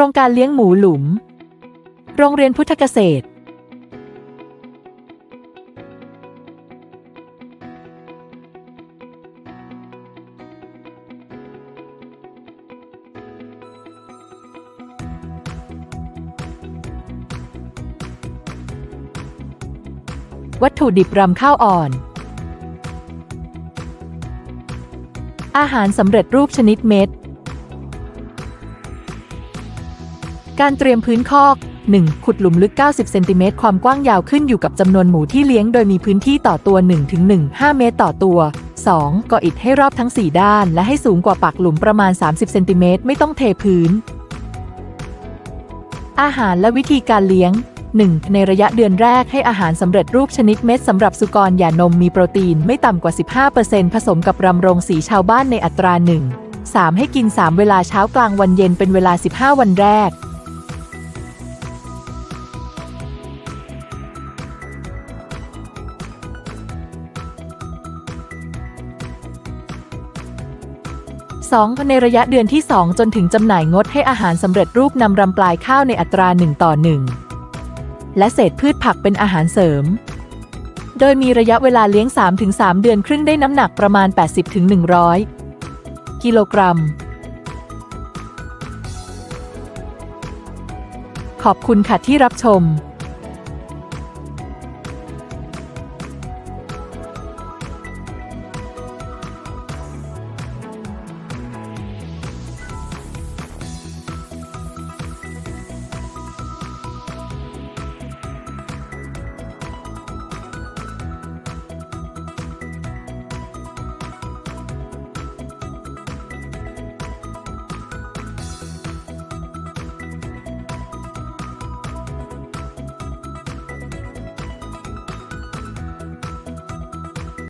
รงการเลี้ยงหมูหลุม โรงเรียนพุทธเกษตร วัตถุดิบรำข้าวอ่อน อาหารสำเร็จรูปชนิดเม็ด การเตรียมพื้นคอก 1. ขุดหลุมลึก 90 เซนติเมตรความกว้างยาวขึ้นอยู่กับจำนวนหมูที่เลี้ยงโดยมีพื้นที่ต่อตัว 1-1.5 เมตรต่อตัว 2. ก่ออิฐให้รอบทั้ง 4 ด้าน และให้สูงกว่าปากหลุมประมาณ 30 เซนติเมตรไม่ต้องเทพื้น อาหารและวิธีการเลี้ยง 1. ในระยะเดือนแรกให้อาหารสำเร็จรูปชนิดเม็ดสำหรับสุกรหย่านมมีโปรตีนไม่ต่ำกว่า 15%ผสมกับรำรงสีชาวบ้านในอัตรา 1 3. ให้กิน 3 เวลาเช้ากลางวันเย็นเป็นเวลา 15 วันแรก 2. ในระยะเดือนที่ 2 จนถึงจำหน่ายงดให้อาหารสำเร็จรูปนำรำปลายข้าวในอัตรา 1 ต่อ 1 และเศษพืชผักเป็นอาหารเสริม โดยมีระยะเวลาเลี้ยง 3-3 เดือนครึ่งได้น้ำหนักประมาณ 80-100 กิโลกรัม ขอบคุณค่ะที่รับชม